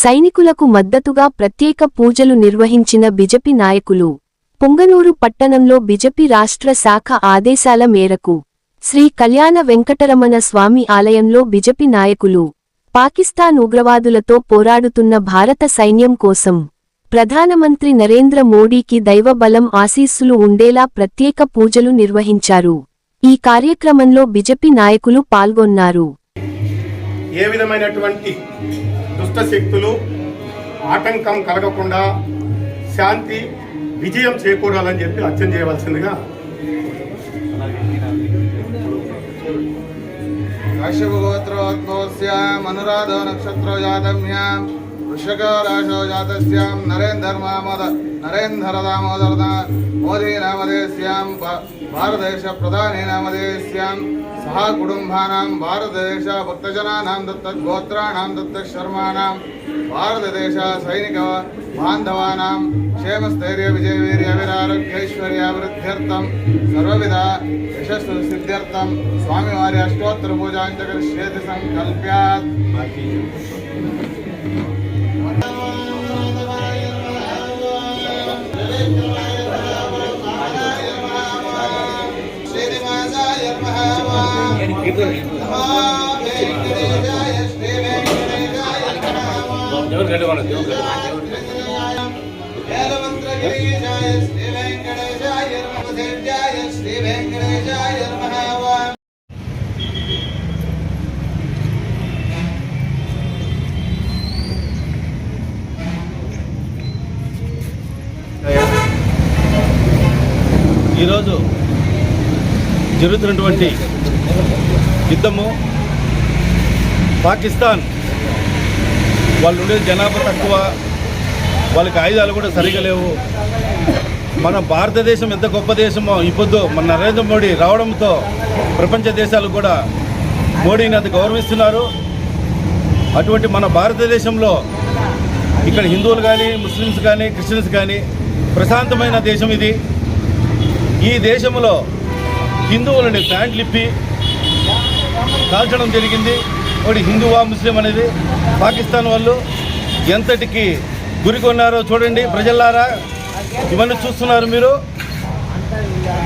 సైనికులకు మద్దతుగా ప్రత్యేక పూజలు నిర్వహించిన బిజెపి నాయకులు. పుంగనూరు పట్టణంలో బిజెపి రాష్ట్ర శాఖ ఆదేశాల మేరకు శ్రీ కళ్యాణ వెంకటరమణ స్వామి ఆలయంలో బిజెపి నాయకులు పాకిస్తాన్ ఉగ్రవాదులతో పోరాడుతున్న భారత సైన్యం కోసం ప్రధానమంత్రి నరేంద్ర మోడీకి దైవబలం ఆశీస్సులు ఉండేలా ప్రత్యేక పూజలు నిర్వహించారు. ఈ కార్యక్రమంలో బిజెపి నాయకులు పాల్గొన్నారు. ఏ విధమైనటువంటి దుష్ట శక్తులు ఆటంకం కలగకుండా శాంతి విజయం చేకూరాలని చెప్పి అర్చన చేయవలసిందిగా కాశ్యపగోత్రోద్భవస్యాం అనురాధ నక్షత్ర జాతమ్యాం మోదీ భారతదేశ ప్రధాని నామధేయస్యాం మహాకుటుంబానాం భారతదేశ భక్తజనానాం దత్తగోత్రాణాం దత్తశర్మాణాం భారతదేశ సైనిక బాంధవానాం క్షేమస్థైర్య విజయవీర్యవిరారోగ్యైశ్వర్యాభివృద్ధ్యర్థం సర్వవిధ యశస్సు సిద్ధ్యర్థం స్వామివారి అష్టోత్తర పూజాంచకరిష్యేతి సంకల్ప్యాత్. నమః శ్రీ వెంకటేశాయ నమః ఈరోజు జరుగుతున్నటువంటి యుద్ధము. పాకిస్తాన్ వాళ్ళు ఉండే జనాభా తక్కువ. వాళ్ళకి ఆయుధాలు కూడా సరిగా లేవు. మన భారతదేశం ఎంత గొప్ప దేశమో ఇప్పుడు మన నరేంద్ర మోడీ రావడంతో ప్రపంచ దేశాలు కూడా మోడీని అది గౌరవిస్తున్నారు. అటువంటి మన భారతదేశంలో ఇక్కడ హిందువులు కానీ ముస్లిమ్స్ కానీ క్రిస్టియన్స్ కానీ ప్రశాంతమైన దేశం ఇది. ఈ దేశంలో హిందువులని ప్యాంట్లు ఇప్పి కాల్చడం జరిగింది. ఒకటి హిందువా ముస్లిం అనేది. పాకిస్తాన్ వాళ్ళు ఎంతటికి గురికొన్నారో చూడండి ప్రజల్లారా. ఇవన్నీ చూస్తున్నారు మీరు.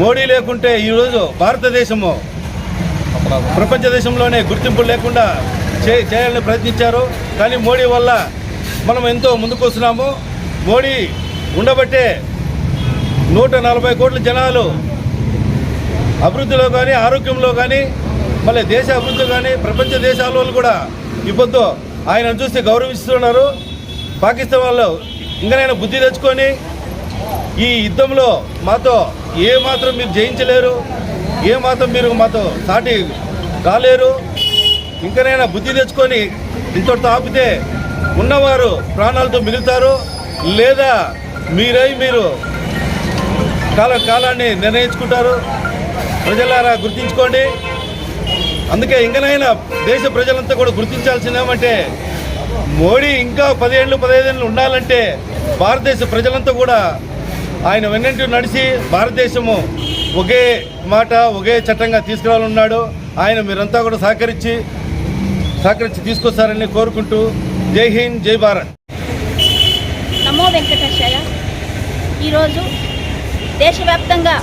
మోడీ లేకుంటే ఈరోజు భారతదేశము ప్రపంచ దేశంలోనే గుర్తింపు లేకుండా చే చేయాలని ప్రయత్నించారు. కానీ మోడీ వల్ల మనం ఎంతో ముందుకు వస్తున్నాము. మోడీ ఉండబట్టే నూట నలభై కోట్ల జనాలు అభివృద్ధిలో కానీ ఆరోగ్యంలో కానీ మళ్ళీ దేశ అభివృద్ధి కానీ ప్రపంచ దేశాల వాళ్ళు కూడా ఇప్పుడు ఆయనను చూసి గౌరవిస్తున్నారు. పాకిస్తాన్ వాళ్ళు ఇంకనైనా బుద్ధి తెచ్చుకొని ఈ యుద్ధంలో మాతో ఏ మాత్రం మీరు జయించలేరు ఏ మాత్రం మీరు మాతో సాటి కాలేరు. ఇంకనైనా బుద్ధి తెచ్చుకొని ఇంతటితో ఆపితే ఉన్నవారు ప్రాణాలతో మిగులుతారు. లేదా మీరై మీరు కాల కాలాన్ని నిర్ణయించుకుంటారు. ప్రజలారా గుర్తించుకోండి. అందుకే ఇంకనైనా దేశ ప్రజలంతా కూడా గుర్తించాల్సిందేమంటే మోడీ ఇంకా పదిహేళ్ళు పదహైదేళ్ళు ఉండాలంటే భారతదేశ ప్రజలంతా కూడా ఆయన వెన్నంటి నడిచి భారతదేశము ఒకే మాట ఒకే చట్టంగా తీసుకురావాలన్నాడు. ఆయన మీరంతా కూడా సహకరించి సహకరించి తీసుకొస్తారని కోరుకుంటూ జై హింద్ జై భారత్. నమో వెంకటేశాయ ఈరోజు దేశవ్యాప్తంగా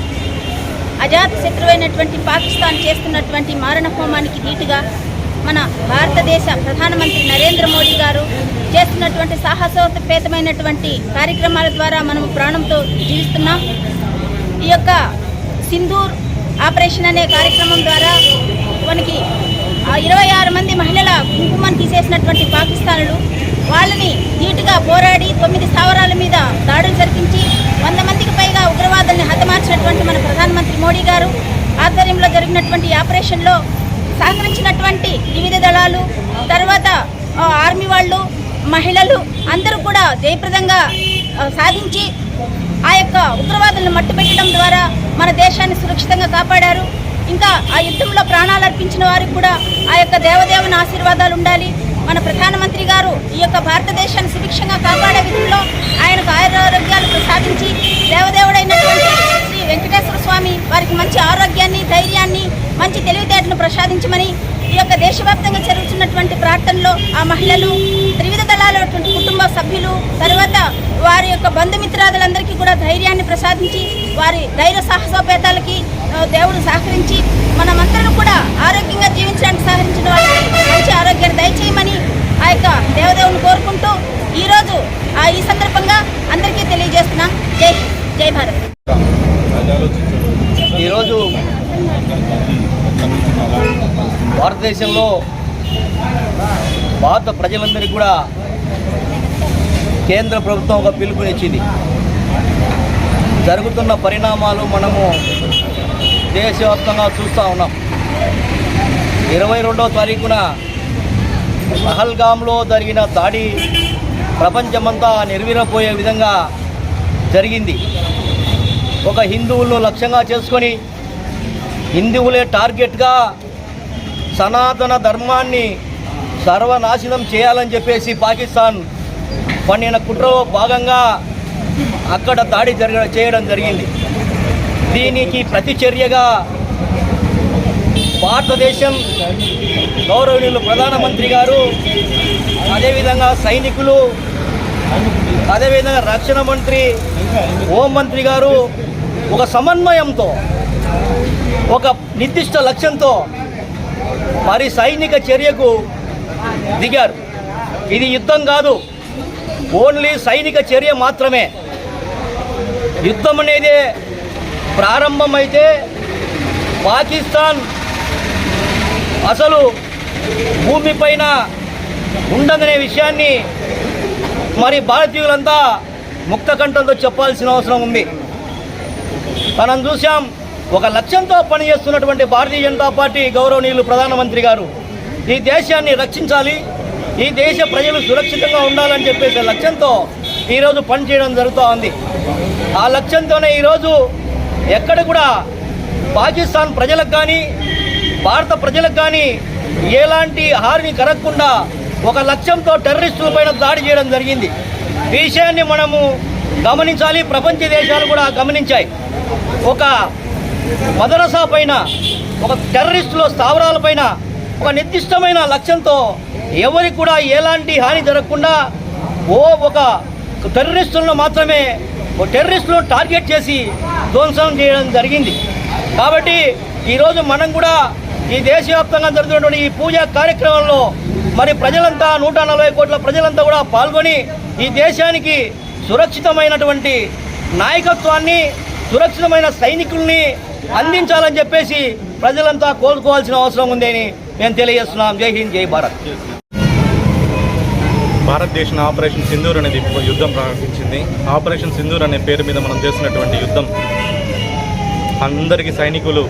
అజాత శత్రువైనటువంటి పాకిస్తాన్ చేస్తున్నటువంటి మారణ హోమానికి ధీటుగా మన భారతదేశ ప్రధానమంత్రి నరేంద్ర మోడీ గారు చేస్తున్నటువంటి సాహసోపేతమైనటువంటి కార్యక్రమాల ద్వారా మనము ప్రాణంతో జీవిస్తున్నాం. ఈ యొక్క సింధూర్ ఆపరేషన్ అనే కార్యక్రమం ద్వారా మనకి ఇరవై ఆరు మంది మహిళల కుంకుమను తీసేసినటువంటి పాకిస్తానులు వాళ్ళని ధీటుగా పోరాడి తొమ్మిది స్థావరాల మీద దాడులు జరిపించి వంద మందికి పై మార్చినటువంటి మన ప్రధానమంత్రి మోడీ గారు ఆధ్వర్యంలో జరిగినటువంటి ఆపరేషన్లో సహకరించినటువంటి వివిధ దళాలు తర్వాత ఆర్మీ వాళ్ళు మహిళలు అందరూ కూడా జయప్రదంగా సాధించి ఆ యొక్క ఉగ్రవాదులను మట్టుపెట్టడం ద్వారా మన దేశాన్ని సురక్షితంగా కాపాడారు. ఇంకా ఆ యుద్ధంలో ప్రాణాలు అర్పించిన వారికి కూడా ఆ యొక్క దేవదేవుని ఆశీర్వాదాలు ఉండాలి. మన ప్రధానమంత్రి గారు ఈ యొక్క భారతదేశాన్ని సుభిక్షంగా కాపాడే విధంలో ఆయనకు ఆయురారోగ్యాలు ప్రసాదించి దేవదేవుడైనటువంటి శ్రీ వెంకటేశ్వర స్వామి వారికి మంచి ఆరోగ్యాన్ని ధైర్యాన్ని మంచి తెలివితేటను ప్రసాదించమని ఆ మహిళలు త్రివిధ దళాలటువంటి సభ్యులు తర్వాత వారి యొక్క బంధుమిత్రాదులందరికీ కూడా ధైర్యాన్ని ప్రసాదించి వారి ధైర్య సాహసోపేతాలకి దేవుడు సహకరించి మనమందరం కూడా ఆరోగ్యంగా జీవించడానికి సహకరించిన వాళ్ళకి మంచి ఆరోగ్యాన్ని దయచేయమని ఆ యొక్క దేవదేవుని కోరుకుంటూ ఈరోజు ఆ ఈ సందర్భంగా అందరికీ తెలియజేస్తున్నాం. జై జై భారత్. ఈరోజు భారతదేశంలో భారత ప్రజలందరికీ కూడా కేంద్ర ప్రభుత్వం ఒక పిలుపునిచ్చింది. జరుగుతున్న పరిణామాలు మనము దేశవ్యాప్తంగా చూస్తూ ఉన్నాం. ఇరవై రెండవ తారీఖున పహల్గామ్లో జరిగిన దాడి ప్రపంచమంతా నిర్వీరపోయే విధంగా జరిగింది. ఒక హిందువులను లక్ష్యంగా చేసుకొని హిందువులే టార్గెట్గా సనాతన ధర్మాన్ని సర్వనాశనం చేయాలని చెప్పేసి పాకిస్తాన్ పండిన కుట్రలో భాగంగా అక్కడ దాడి జరగ చేయడం జరిగింది. దీనికి ప్రతిచర్యగా భారతదేశం గౌరవనీయులు ప్రధానమంత్రి గారు అదేవిధంగా సైనికులు అదేవిధంగా రక్షణ మంత్రి హోంమంత్రి గారు ఒక సమన్వయంతో ఒక నిర్దిష్ట లక్ష్యంతో మరి సైనిక చర్యకు దిగారు. ఇది యుద్ధం కాదు. ఓన్లీ సైనిక చర్య మాత్రమే. యుద్ధం అనేది ప్రారంభమైతే పాకిస్తాన్ అసలు భూమిపైన ఉండదనే విషయాన్ని మరి భారతీయులంతా ముక్త కంఠంతో చెప్పాల్సిన అవసరం ఉంది. మనం చూసాం ఒక లక్ష్యంతో పనిచేస్తున్నటువంటి భారతీయ జనతా పార్టీ గౌరవనీయులు ప్రధానమంత్రి గారు. ఈ దేశాన్ని రక్షించాలి. ఈ దేశ ప్రజలు సురక్షితంగా ఉండాలని చెప్పేసి లక్ష్యంతో ఈరోజు పనిచేయడం జరుగుతూ ఉంది ఆ లక్ష్యంతోనే ఈరోజు ఎక్కడ కూడా పాకిస్తాన్ ప్రజలకు కానీ భారత ప్రజలకు కానీ ఎలాంటి హాని కరగకుండా ఒక లక్ష్యంతో టెర్రరిస్టుల పైన దాడి చేయడం జరిగింది. ఈ విషయాన్ని మనము గమనించాలి. ప్రపంచ దేశాలు కూడా గమనించాయి. ఒక మదరసా పైన ఒక టెర్రరిస్టుల స్థావరాల పైన ఒక నిర్దిష్టమైన లక్ష్యంతో ఎవరికి కూడా ఎలాంటి హాని జరగకుండా ఓ ఒక టెర్రరిస్టులను మాత్రమే ఓ టెర్రరిస్టులను టార్గెట్ చేసి ధ్వంసం చేయడం జరిగింది. కాబట్టి ఈరోజు మనం కూడా ఈ దేశవ్యాప్తంగా జరుగుతున్నటువంటి ఈ పూజా కార్యక్రమంలో మరి ప్రజలంతా నూట నలభై కోట్ల ప్రజలంతా కూడా పాల్గొని ఈ దేశానికి సురక్షితమైనటువంటి నాయకత్వాన్ని సురక్షితమైన సైనికుల్ని అందించాలని చెప్పేసి ప్రజలంతా కోరుకోవాల్సిన అవసరం ఉందని మేము తెలియజేస్తున్నాం. జై హింద్ జై భారత్. భారతదేశం ఆపరేషన్ సింధూర్ అనేది ఒక యుద్ధం ప్రారంభించింది. ఆపరేషన్ సింధూర్ అనే పేరు మీద మనం చేస్తున్నటువంటి యుద్ధం అందరికీ సైనికులు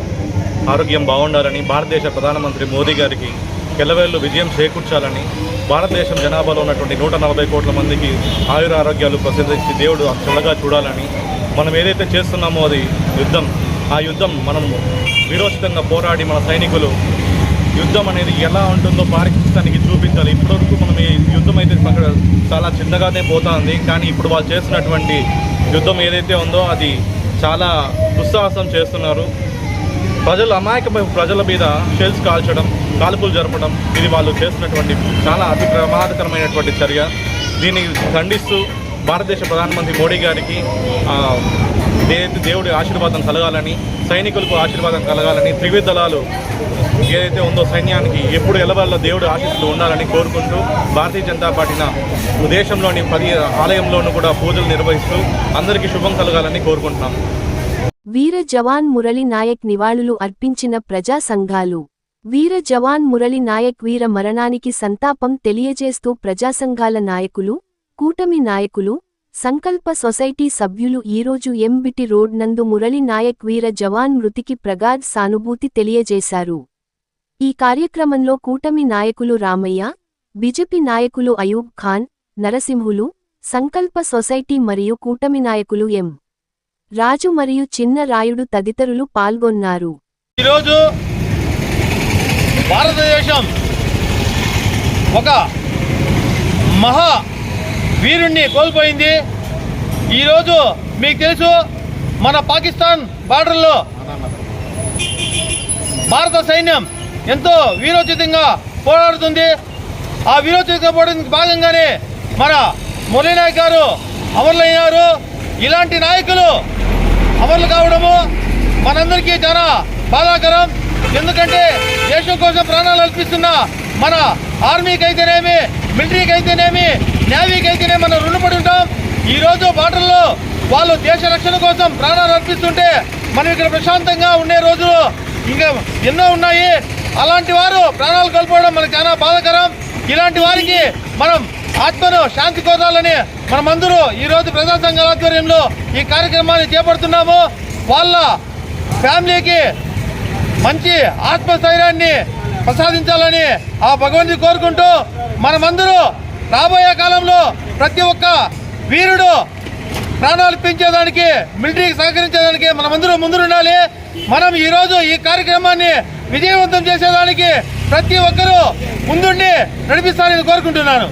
ఆరోగ్యం బాగుండాలని భారతదేశ ప్రధానమంత్రి మోదీ గారికి కెల్లవేళ్ళు విజయం చేకూర్చాలని భారతదేశం జనాభాలో ఉన్నటువంటి నూట నలభై కోట్ల మందికి ఆయుర ఆరోగ్యాలు ప్రసిద్ధించి దేవుడు చల్లగా చూడాలని మనం ఏదైతే చేస్తున్నామో అది యుద్ధం. ఆ యుద్ధం మనం వీరోచితంగా పోరాడి మన సైనికులు యుద్ధం అనేది ఎలా ఉంటుందో పాకిస్తాన్కి చూపించాలి. ఇప్పటివరకు మనం ఈ యుద్ధం అయితే అక్కడ చాలా చిన్నగానే పోతుంది. కానీ ఇప్పుడు వాళ్ళు చేస్తున్నటువంటి యుద్ధం ఏదైతే ఉందో అది చాలా దుస్సాహసం చేస్తున్నారు. ప్రజలు అమాయకమైన ప్రజల మీద షెల్స్ కాల్చడం కాల్పులు జరపడం ఇది వాళ్ళు చేస్తున్నటువంటి చాలా అతి ప్రమాదకరమైనటువంటి చర్య. దీన్ని ఖండిస్తూ భారతదేశ ప్రధానమంత్రి మోడీ గారికి దేవుడి ఆశీర్వాదం కలగాలని సైనికులకు ఆశీర్వాదం కలగాలని త్రివిధ దళాలు ఏదైతే ఉందో సైన్యానికి ఎప్పుడు ఎలవల్ల దేవుడు ఆశిస్తూ ఉండాలని కోరుకుంటూ భారతీయ జనతా పార్టీన దేశంలోని పది ఆలయంలోనూ కూడా పూజలు నిర్వహిస్తూ అందరికీ శుభం కలగాలని కోరుకుంటున్నాం. వీర జవాన్ మురళి నాయక్ నివాళులు అర్పించిన ప్రజా సంఘాలు. వీర జవాన్ మురళి నాయక్ వీర మరణానికి సంతాపం తెలియజేస్తూ ప్రజాసంఘాల నాయకులు కూటమి నాయకులు సంకల్ప సొసైటీ సభ్యులు ఈరోజు ఎంబిటి రోడ్ నందు మురళి నాయక్ వీర జవాన్ మృతికి ప్రగాఢ్ సానుభూతి తెలియజేశారు. ఈ కార్యక్రమంలో కూటమి నాయకులు రామయ్య బిజెపి నాయకులు అయూబ్ ఖాన్ నరసింహులు సంకల్ప సొసైటీ మరియు కూటమి నాయకులు ఎం. రాజు మరియు చిన్న రాయుడు తదితరులు పాల్గొన్నారు. ఈరోజు భారతదేశం ఒక మహా వీరుణ్ణి కోల్పోయింది. ఈరోజు మీకు తెలుసు మన పాకిస్తాన్ బార్డర్లో భారత సైన్యం ఎంతో వీరోచితంగా పోరాడుతుంది. ఆ వీరోచితంగా పోరాడడానికి భాగంగానే మన మురళీనాయక్ గారు అమరులయ్యారు ఇలాంటి నాయకులు అమరులు కావడము మనందరికీ చాలా బాధాకరం. ఎందుకంటే దేశం కోసం ప్రాణాలు అర్పిస్తున్న మన ఆర్మీకి అయితేనేమి మిలిటరీకి అయితేనేమి నేవీకి అయితేనేమి మనం రుణపడి ఉంటాం. ఈ రోజు బార్డర్లో వాళ్ళు దేశ రక్షణ కోసం ప్రాణాలు అర్పిస్తుంటే మనం ఇక్కడ ప్రశాంతంగా ఉండే రోజులు ఇంకా ఎన్నో ఉన్నాయి. అలాంటి వారు ప్రాణాలు కోల్పోవడం మనకు చాలా బాధాకరం. ఇలాంటి వారికి మనం ఆత్మను శాంతి కోరాలని మనమందరూ ఈరోజు ప్రజా సంఘాల ఆధ్వర్యంలో ఈ కార్యక్రమాన్ని చేపడుతున్నాము. వాళ్ళ ఫ్యామిలీకి మంచి ఆత్మస్థైర్యాన్ని ప్రసాదించాలని ఆ భగవంతుని కోరుకుంటూ మనమందరూ రాబోయే కాలంలో ప్రతి ఒక్క వీరుడు ప్రాణాలు పెంచేదానికి మిలిటరీకి సహకరించేదానికి మనమందరూ ముందుండాలి. మనం ఈరోజు ఈ కార్యక్రమాన్ని విజయవంతం చేసేదానికి ప్రతి ఒక్కరూ ముందుండి నడిపిస్తారని కోరుకుంటున్నాను.